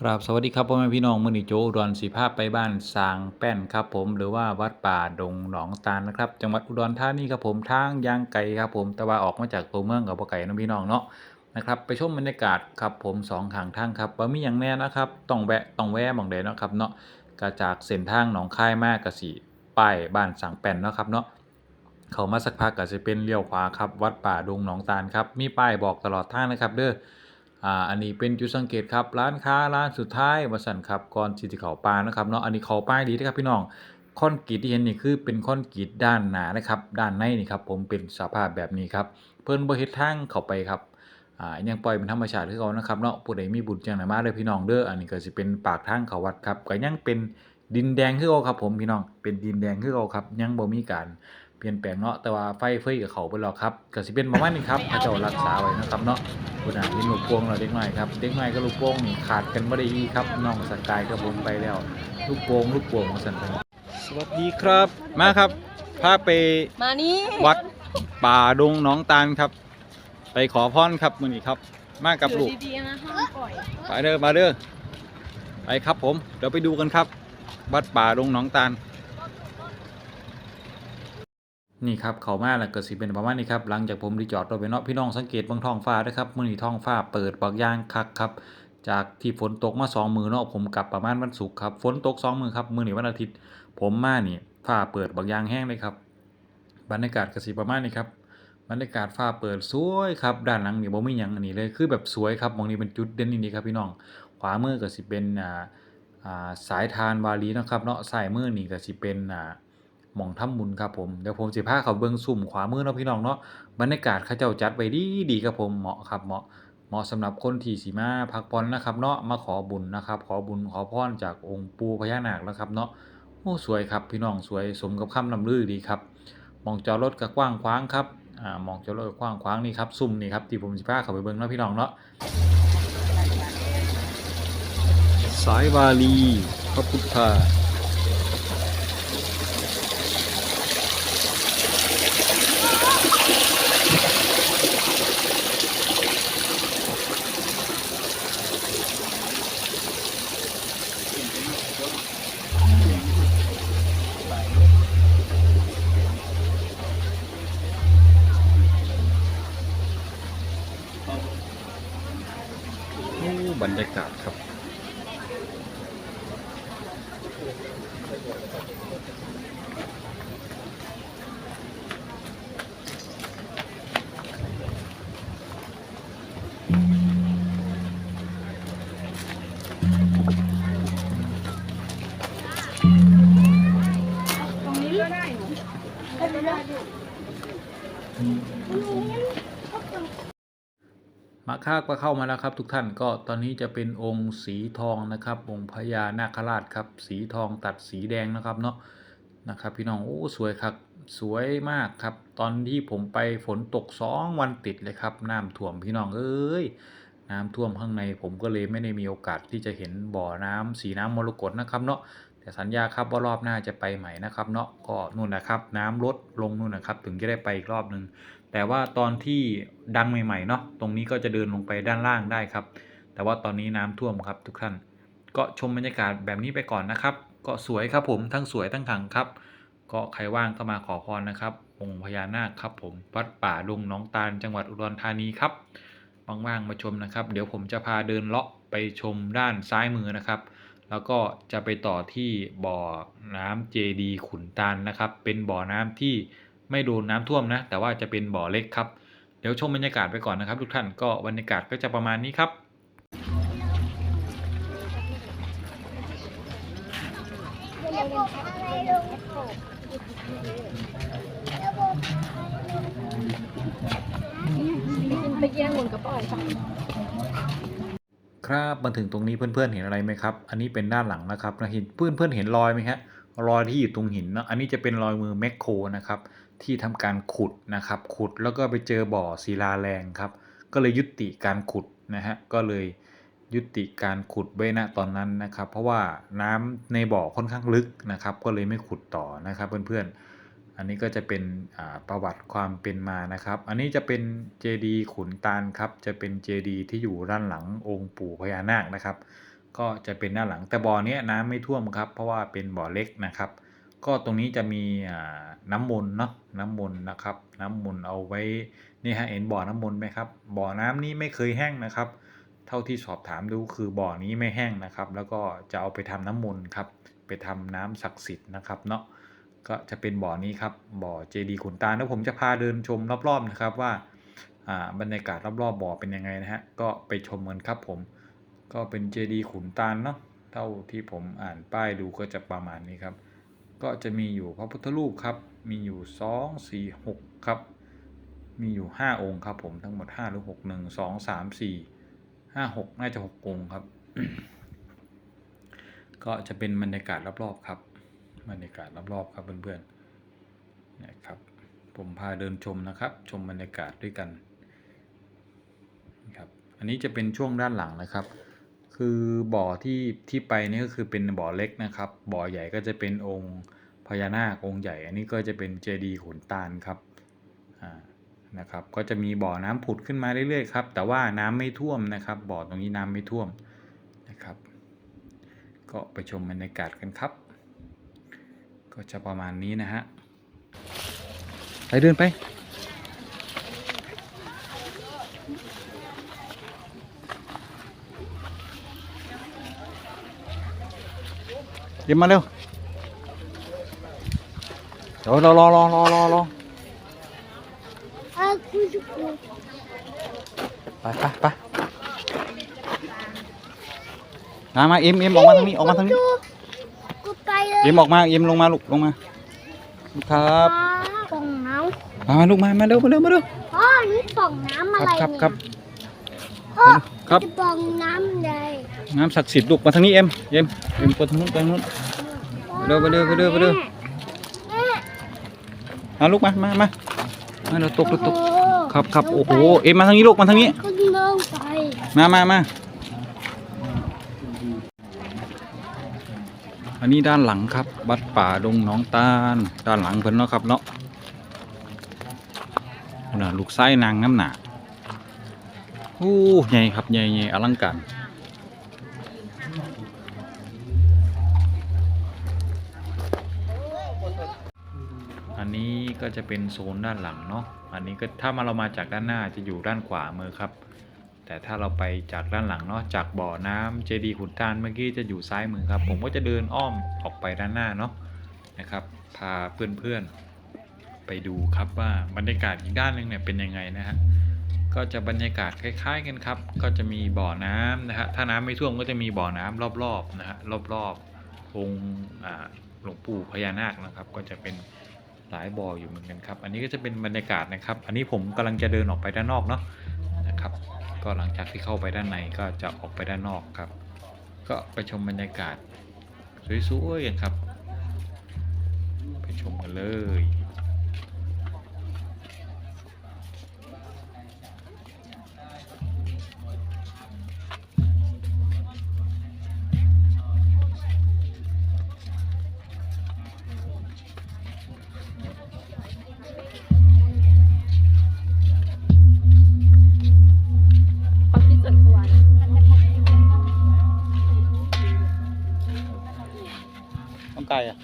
ครับสวัสดีครับพ่อแม่พี่น้องมือนี้โจอุดรสีภาพไปบ้านสางแป้นครับผมหรือว่าวัดป่าดงหนองตาลนะครับ จังหวัดอุดรธานีครับผมทางยางไกลครับผมต่ว่าออกมาจากตัวเมืองกับบ่ไก่น้องพี่น้องเนาะนะครับไปชมบรรยากาศครับผมสองข้างทางครับว่ามีหยังแน่นะครับต้องแวะต้องแวะมองใดเนะครับเนาะก็จากเส้นทางหนองคายมากก็สิป้ายบ้านสางแป้นนะครับเนาะเขามาสักพักก็จะเป็นเลี้ยวขวาครับวัดป่าดงหนองตาลครับมีป้ายบอกตลอดทางนะครับเด้อ อ่าอันนี้เป็นจุดสังเกตครับร้านค้าร้านสุดท้ายวัสันครับก่อนที่จะเขาปานะครับเนาะอันนี้เขาป้ายดีนะครับพี่น้องคอนกรีตที่เห็นนี่คือเป็นคอนกรีตด้านหนานะครับด้านในนี่ครับผมเป็นสภาพแบบนี้ครับเพิ่นบ่เฮ็ดทางเข้าไปครับอ่ายังปล่อยเป็นธรรมชาติคือเก่านะครับเนาะผู้ใดมีบุญจังไดมาเด้อพี่น้องเด้ออันนี้ก็สิเป็นปากทางเขาวัดครับก็ยังเป็นดินแดงคือเก่าครับผมพี่น้องเป็นดินแดงคือเก่าครับยังบ่มีการ ลี่ยนแปลงเนาะแต่ว่าไฟเฟยกับเขาไปแล้วครับก็สิเป็นประมาณนี้ครับพระเจ้ารักษาไว้นะครับเนาะคุณอาเห็นลูกโป่งเราเด็กน้อยครับเด็กน้อยกับลูกโป่งนี่ขาดกันบ่ได้อีครับน้องสกายกับผมไปแล้ว ลูกโป่งลูกโป่งมาสั่นไปสวัสดีครับ มาครับพาไปมานี่วัดป่าดงหนองตาลครับ ไปขอพรครับมื้อนี้ครับ มากับลูกอยู่ดีๆนะห้ามปล่อยไปเด้อมาเด้อไปครับผมเดี๋ยวไปดูกันครับ วัดป่าดงหนองตาล นี่ครับเขามาแล้วก็สิเป็นประมาณนี้ครับหลังจากผมรีจอดรถไปเนาะพี่น้องสังเกตบางท้องฟ้าด้วยครับมื้อนี้ท้องฟ้าเปิดบางอย่างคักครับ จากที่ฝนตกมาสองมือเนาะผมกลับประมาณวันศุกร์ครับฝนตกสองมือครับมื้อนี้วันอาทิตย์ ผมมานี่ฟ้าเปิดบางอย่างแห้งเลยครับบรรยากาศกสิประมาณนี้ครับบรรยากาศฟ้าเปิดสวยครับด้านหลังนี่บ่มีหยังอันนี้เลยคือแบบสวยครับมองนี้เป็นจุดเด่นนี่ครับพี่น้องขวามือก็สิเป็นอ่าอ่าสายทานวารีนะครับเนาะซ้ายมือนี่ก็สิเป็นอ่า หม่องถ้ำบุญครับผมเดี๋ยวผมสิพาเขาเบิ่งซุ่มขวามือเนาะพี่น้องเนาะบรรยากาศเขาเจ้าจัดไว้ดีดีครับผมเหมาะครับเหมาะเหมาะสำหรับคนที่สิมาพักผ่อนนะครับเนาะมาขอบุญนะครับ ขอบุญขอพรจากองค์ปู่พญานาคนะครับเนาะโอ้สวยครับพี่น้องสวยสมกับคำลำลือดีครับมองจอรถก็กว้างขวางครับอ่ามองจอรถก็กว้างขวางนี่ครับซุ่มนี่ครับที่ผมสิพาเขาไปเบิ่งเนาะพี่น้องเนาะสายวาลีพระพุทธา มาค่าก็เข้ามาแล้วครับทุกท่านก็ตอนนี้จะเป็นองค์สีทองนะครับ องค์พญานาคราชครับ สีทองตัดสีแดงนะครับเนาะนะครับ พี่น้องโอ้สวยครับสวยมากครับ ตอนที่ผมไปฝนตกสองวันติดเลยครับน้ำท่วมพี่น้องเอ้ยน้ำท่วมข้างในผมก็เลยไม่ได้มีโอกาสที่จะเห็นบ่อน้ำสีน้ำมรกตนะครับเนาะแต่สัญญาครับว่ารอบหน้าจะไปใหม่นะครับเนาะก็นู่นนะครับ น้ำลดลงนู่นนะครับ ถึงจะได้ไปอีกรอบหนึ่ง แต่ว่าตอนที่ดังใหม่ๆเนาะตรงนี้ก็จะเดินลงไปด้านล่างได้ครับ แต่ว่าตอนนี้น้ำท่วมครับทุกท่าน ก็ชมบรรยากาศแบบนี้ไปก่อนนะครับ ก็สวยครับผมทั้งสวยทั้งขังครับ ก็ใครว่างก็มาขอพรนะครับองค์พญานาคครับผมวัดป่าดงน้องตาลจังหวัดอุดรธานีครับว่างๆมาชมนะครับ เดี๋ยวผมจะพาเดินเลาะไปชมด้านซ้ายมือนะครับ แล้วก็จะไปต่อที่บ่อน้ำเจดีขุนตาลนะครับ เป็นบ่อน้ำที่ ไม่โดนน้ำท่วมนะ แต่ว่าจะเป็นบ่อเล็กครับ เดี๋ยวชมบรรยากาศไปก่อนนะครับ ทุกท่านก็บรรยากาศก็จะประมาณนี้ครับไปแย่งบนกระเป๋าฝั่งครับมาถึงตรงนี้เพื่อนๆเห็นอะไรไหมครับ อันนี้เป็นด้านหลังนะครับนะเห็นเพื่อนๆเห็นรอยไหมฮะรอยที่อยู่ตรงหินเนาะอันนี้จะเป็นรอยมือแมคโครนะครับ ที่ทำการขุดนะครับ ขุดแล้วก็ไปเจอบ่อศิลาแรงครับ ก็เลยยุติการขุดนะฮะ ก็เลยยุติการขุดไว้ณตอนนั้นนะครับ เพราะว่าน้ำในบ่อค่อนข้างลึกนะครับ ก็เลยไม่ขุดต่อนะครับเพื่อนๆ อันนี้ก็จะเป็นประวัติความเป็นมานะครับ อันนี้จะเป็นเจดีขุนตาลครับ จะเป็นเจดีที่อยู่ด้านหลังองค์ปู่พญานาคนะครับ ก็จะเป็นด้านหลังแต่บ่อเนี้ยน้ำไม่ท่วมครับ เพราะว่าเป็นบ่อเล็กนะครับ ก็ตรงนี้จะมีน้ำมนต์เนาะน้ำมนต์นะครับ น้ำมนต์เอาไว้นี่ฮะเห็นบ่อน้ำมนต์ไหมครับ บ่อน้ำนี้ไม่เคยแห้งนะครับ เท่าที่สอบถามดูคือบ่อนี้ไม่แห้งนะครับ แล้วก็จะเอาไปทำน้ำมนต์ครับ ไปทำน้ำศักดิ์สิทธิ์นะครับเนาะก็จะเป็นบ่อนี้ครับบ่อเจดีย์ขุนตาลแล้วผมจะพาเดินชมรอบๆนะครับว่าบรรยากาศรอบๆบ่อเป็นยังไงนะฮะก็ไปชมกันครับผมก็เป็นเจดีย์ขุนตาลเนาะเท่าที่ผมอ่านป้ายดูก็จะประมาณนี้ครับ ก็จะมีอยู่พระพุทธรูปครับมีอยู่สองสี่หกครับ มีอยู่ห้าองค์ครับผมทั้งหมดห้าหรือหกหนึ่งสองสามสี่ห้าหกน่าจะหกองค์ครับ ก็จะเป็นบรรยากาศรอบๆครับบรรยากาศรอบๆครับเพื่อนๆนะครับผมพาเดินชมนะครับ ชมบรรยากาศด้วยกันนะครับอันนี้จะเป็นช่วงด้านหลังนะครับ คือบ่อที่ที่ไปนี่ก็คือเป็นบ่อเล็กนะครับ บ่อใหญ่ก็จะเป็นองค์ พญานาคองค์ใหญ่ อันนี้ก็จะเป็นเจดีย์ขนตาลครับอ่านะครับก็จะมีบ่อน้ำผุดขึ้นมาเรื่อยๆครับแต่ว่าน้ำไม่ท่วมนะครับ บ่อตรงนี้น้ำไม่ท่วมนะครับ ก็ไปชมบรรยากาศกันครับ ก็จะประมาณนี้นะฮะไปเดินไปเดี๋ยวมาเร็ว เดี๋ยวรอรอรอรอรอรอ Ah, cujo, cujo. ไปไปไปมามาเอ็มเอ็มออกมาทางนี้ออกมาทางนี้ Cô tay ơi. เอ็มออกมาเอ็มลงมาลูกลงมาครับ Phòng nóng. มามาลูกมามาเร็วมาเร็วมาเร็ว Ồ, những phòng nắm ค mà รับ lại ครับ nè. ครับ Ồ, ครับ cái phòng nắm đây. น้ำศักดิ์สิทธิ์ลูกมาทางนี้เอ็มเอ็มเอ็มไปทางนู้นไปทางนู้น Đi đâu, đi đâu, đi đâu, đi đâu? Nè. Nè. มาลูกมามามามาเราตกเราตก Ồ, ครับครับ đúng โอ้โห vậy. เอ็มมาทางนี้ลูกมาทางนี้ Con nương phải. มามามาอันนี้ด้านหลังครับวัดป่าดงหนองตาลด้านหลังเพิ่นเนาะครับเนาะน่ะลูกไส้นางน้ำหนาโอ้ใหญ่ครับใหญ่ใหญ่อลังการอันนี้ ก็จะเป็นโซนด้านหลังเนาะอันนี้ก็ถ้ามาเรามาจากด้านหน้าจะอยู่ด้านขวามือครับ แต่ถ้าเราไปจากด้านหลังเนาะจากบ่อน้ำเจดีขุนตาลเมื่อกี้จะอยู่ซ้ายมือครับ ผมก็จะเดินอ้อมออกไปด้านหน้าเนาะนะครับ พาเพื่อนๆไปดูครับว่าบรรยากาศอีกด้านหนึงเนี่ยเป็นยังไงนะฮะก็จะบรรยากาศคล้าย ๆ กันครับ ก็จะมีบ่อน้ำนะฮะ ถ้าน้ำไม่ท่วมก็จะมีบ่อน้ำรอบๆนะฮะ รอบๆองค์หลวงปู่พญานาคนะครับ ก็จะเป็น หลายบ่ออยู่เหมือนกันครับ อันนี้ก็จะเป็นบรรยากาศนะครับ อันนี้ผมกำลังจะเดินออกไปด้านนอกเนาะนะครับ ก็หลังจากที่เข้าไปด้านในก็จะออกไปด้านนอกครับ ก็ไปชมบรรยากาศสวยๆกันครับ ไปชมกันเลย ต้องไกลอะ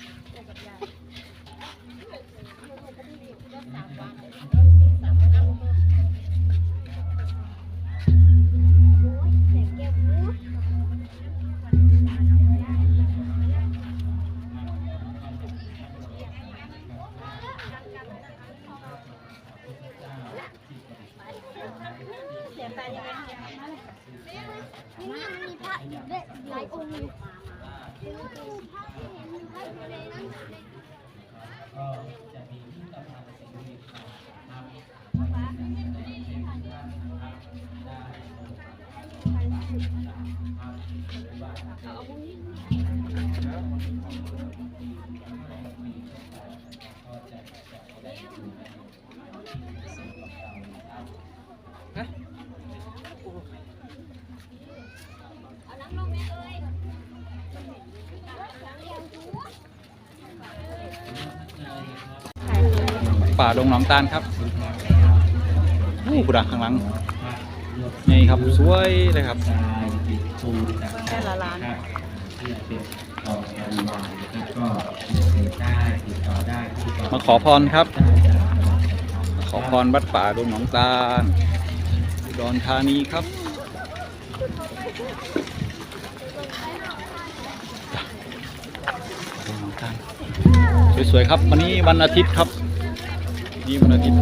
นี่มันมีพระอยู่ด้วยหลายองค์ เลยมีพที่เห็นมีพระอยู่ในนั้นในป่าดงหนองตาลครับโอ้กุดัก ข้างหลังนี่ครับสวยเลยครับปูจากเพิ่งได้ละล้านครับที่เป็นต่อแอลวายนะครับก็ติดได้ติดต่อได้ที่ต่มาขอพรครับ ขอพรวัดป่าดงหนองตาลอุดรธานีครับดงหนองตาลสวยๆครับ วันนี้วันอาทิตย์ครับ นี่วันอาทิตย์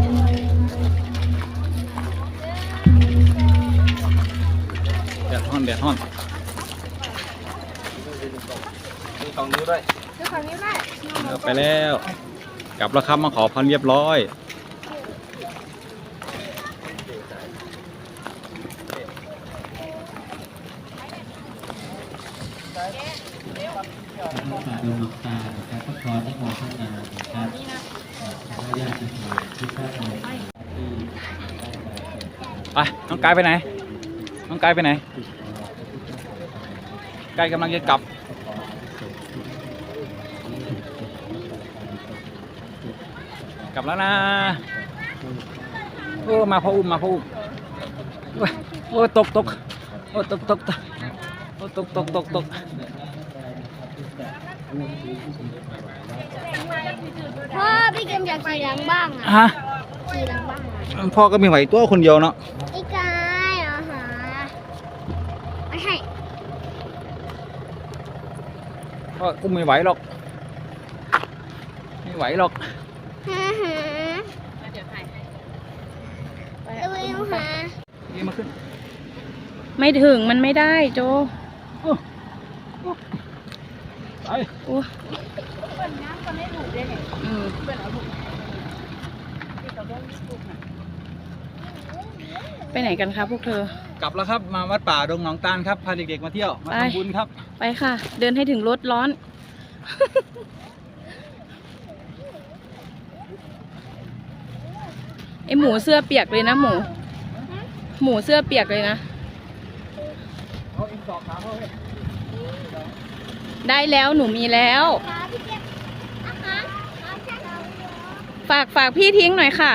แดดฮ้อนแดดฮ้อนดูฝั่งนี้ได้เอาไปแล้ว กลับแล้วครับมาขอพรเรียบร้อยป่าดงหนองตานะครับก็ขอที่มองข้างหน้านะครับขออนุญาตนะครับที่ท่านใน ไปน้องกายไปไหน น้องกายไปไหนกายกำลังจะกลับ กลับแล้วนะโอ้มาพ่ออุ้มมาพ่ออุ้มโอ้โอ้ตกตกโอ้ตกตกตกโอ้ตกตกตกตก พ่อพี่เกมอยากขี่หลังบ้างอะฮะขี่หลังบ้างอะพ่อก็ไม่ไหวตัวคนเดียวเนาะไอ้กายเหรอหาไม่ให้พ่อก็ไม่ไหวหรอกไม่ไหวหรอกหาหาเดี๋ยวถ่ายให้เร็วหานี่มาขึ้น ไม่ถึงมันไม่ได้โจ ไปโอ้อืมไปไหนกันคะพวกเธอ กลับแล้วครับมาวัดป่าดงหนองตาลครับพาเด็กๆมาเที่ยวมาไป ทำบุญครับไปค่ะ เดินให้ถึงรถร้อน ไอหมูเสื้อเปียกเลยนะหมู หมูเสื้อเปียกเลยนะ เอาอินสอบถามเขาเลย ได้แล้วหนูมีแล้ว ฝากฝากพี่ทิ้งหน่อยค่ะ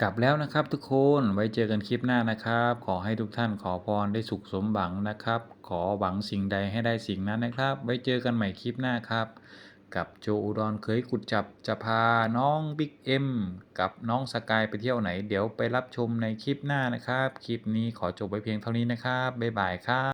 กลับแล้วนะครับทุกคนไว้เจอกันคลิปหน้านะครับ ขอให้ทุกท่านขอพรได้สุขสมหวังนะครับ ขอหวังสิ่งใดให้ได้สิ่งนั้นนะครับ ไว้เจอกันใหม่คลิปหน้าครับ กับโจอุดรเคยกุดจับจะพาน้องบิ๊กเอ็มกับน้องสกายไปเที่ยวไหน เดี๋ยวไปรับชมในคลิปหน้านะครับ คลิปนี้ขอจบไว้เพียงเท่านี้นะครับบ๊ายบายครับ